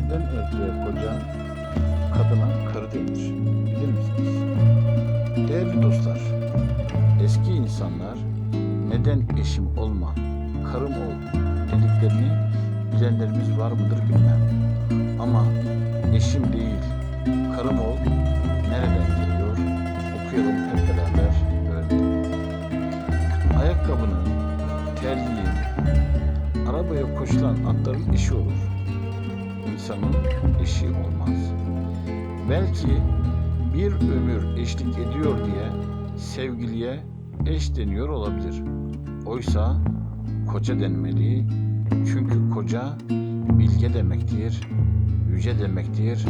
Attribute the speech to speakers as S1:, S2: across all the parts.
S1: Neden erkeğe koca, kadına karı denir? Bilir misiniz? Değerli dostlar, eski insanlar neden eşim olma, karım ol dediklerini bilenlerimiz var mıdır bilmem. Ama eşim değil, karım ol nereden geliyor? Okuyalım hep beraber öğrenelim. Ayakkabının, terliğin, arabaya koşulan atların eşi olur. İnsanın eşi olmaz. Belki bir ömür eşlik ediyor diye sevgiliye eş deniyor olabilir. Oysa koca denmeli çünkü koca bilge demektir, yüce demektir.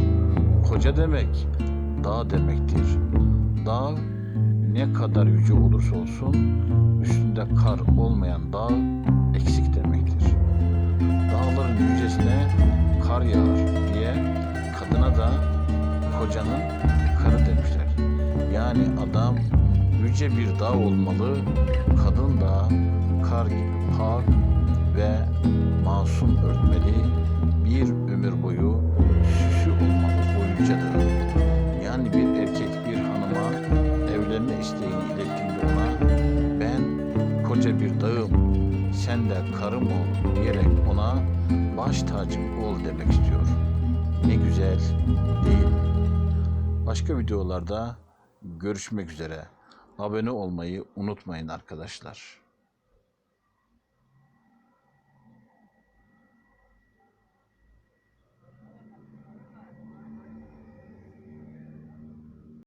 S1: Koca demek dağ demektir. Dağ ne kadar yüce olursa olsun üstünde kar olmayan dağ eksik demektir. Dağların yücesine kar yağar diye kadına da kocanın karı demişler. Yani adam yüce bir dağ olmalı, kadın da kar gibi pak ve masum örtmeli, bir ömür boyu süsü olmalı boyuncadır. Yani bir erkek bir hanıma evlenme isteğini ilettiğinde ona ben koca bir dağım, sen de karım ol diyerek ona baş tacım ol demek istiyor. Ne güzel değil? Başka videolarda görüşmek üzere. Abone olmayı unutmayın arkadaşlar.